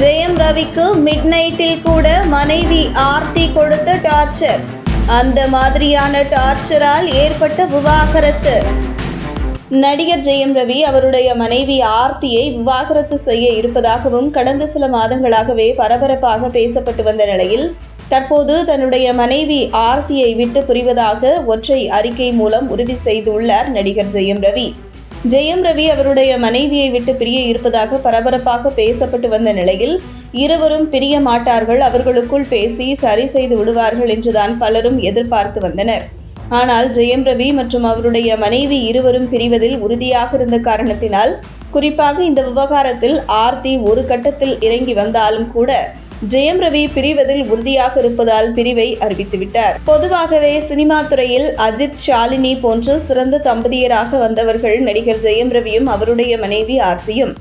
ஜெயம் ரவிக்கு மிட் நைட்டில் கூட மனைவி ஆர்த்தி கொடுத்த டார்ச்சர் அந்த மாதிரியான டார்ச்சரால் ஏற்பட்ட விவாகரத்து. நடிகர் ஜெயம் ரவி அவருடைய மனைவி ஆர்த்தியை விவாகரத்து செய்ய இருப்பதாகவும் கடந்த சில மாதங்களாகவே பரபரப்பாக பேசப்பட்டு வந்த நிலையில் தற்போது தன்னுடைய மனைவி ஆர்த்தியை விட்டு புரிவதாக ஒற்றை அறிக்கை மூலம் உறுதி செய்துள்ளார் நடிகர் ஜெயம் ரவி. ஜெயம் ரவி அவருடைய மனைவியை விட்டு பிரிய இருப்பதாக பரபரப்பாக பேசப்பட்டு வந்த நிலையில் இருவரும் பிரிய மாட்டார்கள் அவர்களுக்குள் பேசி சரி செய்து விடுவார்கள் என்றுதான் பலரும் எதிர்பார்த்து வந்தனர். ஆனால் ஜெயம் ரவி மற்றும் அவருடைய மனைவி இருவரும் பிரிவதில் உறுதியாக இருந்த காரணத்தினால் குறிப்பாக இந்த விவகாரத்தில் ஆர்த்தி ஒரு கட்டத்தில் இறங்கி வந்தாலும் கூட ஜெயம் ரவி பிரிவதில் உறுதியாக இருப்பதால் பிரிவை அறிவித்துவிட்டார். பொதுவாகவே சினிமா துறையில் அஜித் ஷாலினி போன்று சிறந்த தம்பதியராக வந்தவர்கள் நடிகர் ஜெயம் ரவியும் அவருடைய மனைவி ஆர்த்தியும்.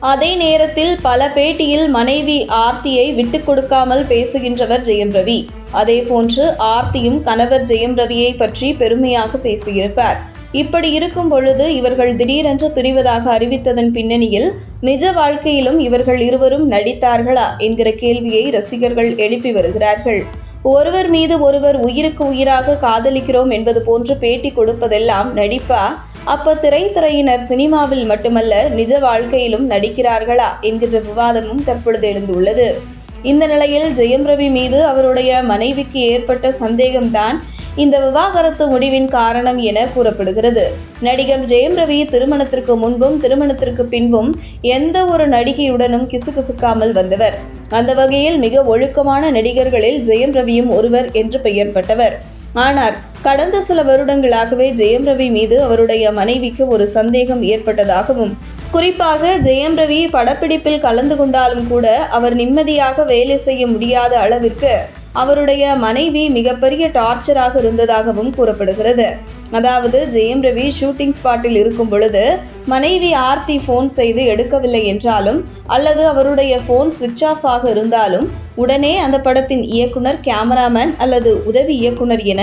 அதே நேரத்தில் பல பேட்டியில் மனைவி ஆர்த்தியை விட்டு கொடுக்காமல் பேசுகின்றவர் ஜெயம் ரவி. அதே போன்று ஆர்த்தியும் கணவர் ஜெயம் ரவியை பற்றி பெருமையாக பேசியிருப்பார். இப்படி இருக்கும் பொழுது இவர்கள் திடீரென்று பிரிவதாக அறிவித்ததன் பின்னணியில் நிஜ வாழ்க்கையிலும் இவர்கள் இருவரும் நடித்தார்களா என்கிற கேள்வியை ரசிகர்கள் எழுப்பி வருகிறார்கள். ஒருவர் மீது ஒருவர் உயிருக்கு உயிராக காதலிக்கிறோம் என்பது போன்று பேட்டி கொடுப்பதெல்லாம் நடிப்பா? அப்ப திரைத்துறையினர் சினிமாவில் மட்டுமல்ல நிஜ வாழ்க்கையிலும் நடிக்கிறார்களா என்கின்ற விவாதமும் தற்பொழுது எழுந்துள்ளது. இந்த நிலையில் ஜெயம் ரவி மீது அவருடைய மனைவிக்கு ஏற்பட்ட சந்தேகம்தான் இந்த விவாகரத்து முடிவின் காரணம் என கூறப்படுகிறது. நடிகர் ஜெயம் ரவி திருமணத்திற்கு முன்பும் திருமணத்திற்கு பின்பும் எந்த ஒரு நடிகையுடனும் கிசுகிசுக்காமல் வந்தவர். அந்த வகையில் மிக ஒழுக்கமான நடிகர்களில் ஜெயம் ரவியும் ஒருவர் என்று பெயர் பட்டவர் ஆனால் கடந்த சில வருடங்களாகவே ஜெயம் ரவி மீது அவருடைய மனைவிக்கு ஒரு சந்தேகம் ஏற்பட்டதாகவும் குறிப்பாக ஜெயம் ரவி படப்பிடிப்பில் கலந்து கொண்டாலும் கூட அவர் நிம்மதியாக வேலை செய்ய முடியாத அளவிற்கு அவருடைய மனைவி மிகப்பெரிய டார்ச்சராக இருந்ததாகவும் கூறப்படுகிறது. அதாவது ஜெயம் ரவி ஷூட்டிங் ஸ்பாட்டில் இருக்கும் பொழுது மனைவி ஆர்த்தி ஃபோன் செய்து எடுக்கவில்லை என்றாலும் அல்லது அவருடைய ஃபோன் சுவிட்ச் ஆஃப் ஆக இருந்தாலும் உடனே அந்த படத்தின் இயக்குனர் கேமராமேன் அல்லது உதவி இயக்குனர் என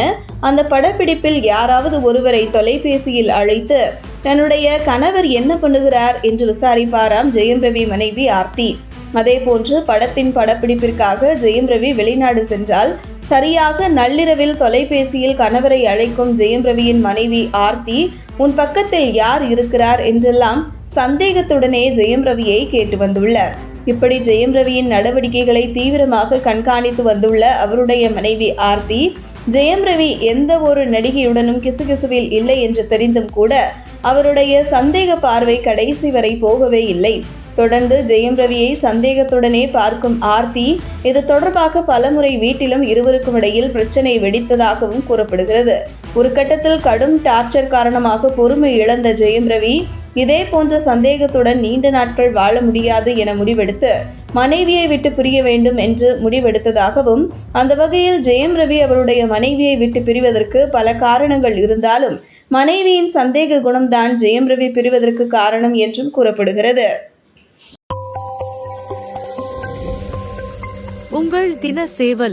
அந்த படப்பிடிப்பில் யாராவது ஒருவரை தொலைபேசியில் அழைத்து தன்னுடைய கணவர் என்ன பண்ணுகிறார் என்று விசாரிப்பாராம் ஜெயம் ரவி மனைவி ஆர்த்தி. அதேபோன்று படத்தின் படப்பிடிப்பிற்காக ஜெயம் ரவி வெளிநாடு சென்றால் சரியாக நள்ளிரவில் தொலைபேசியில் கணவரை அழைக்கும் ஜெயம் ரவியின் மனைவி ஆர்த்தி உன் பக்கத்தில் யார் இருக்கிறார்? என்றெல்லாம் சந்தேகத்துடனே ஜெயம் ரவியை கேட்டு வந்துள்ளார் இப்படி ஜெயம் ரவியின் நடவடிக்கைகளை தீவிரமாக கண்காணித்து வந்துள்ள அவருடைய மனைவி ஆர்த்தி ஜெயம் ரவி எந்த ஒரு நடிகையுடனும் கிசுகிசுவில் இல்லை என்று தெரிந்தும் கூட அவருடைய சந்தேக பார்வை கடைசி வரை போகவே இல்லை. தொடர்ந்து ஜெயம் ரவியை சந்தேகத்துடனே பார்க்கும் ஆர்த்தி இது தொடர்பாக பலமுறை வீட்டிலும் இருவருக்கும் இடையில் பிரச்சனை வெடித்ததாகவும் கூறப்படுகிறது. ஒரு கட்டத்தில் கடும் டார்ச்சர் காரணமாக பொறுமை இழந்த ஜெயம் ரவி இதே போன்ற சந்தேகத்துடன் நீண்ட நாட்கள் வாழ முடியாது என முடிவெடுத்து மனைவியை விட்டு பிரிய வேண்டும் என்று முடிவெடுத்ததாகவும் அந்த வகையில் ஜெயம் ரவி அவருடைய மனைவியை விட்டு பிரிவதற்கு பல காரணங்கள் இருந்தாலும் மனைவியின் சந்தேக குணம்தான் ஜெயம் ரவி பிரிவதற்கு காரணம் என்றும் கூறப்படுகிறது. உங்கள் தின சேவல்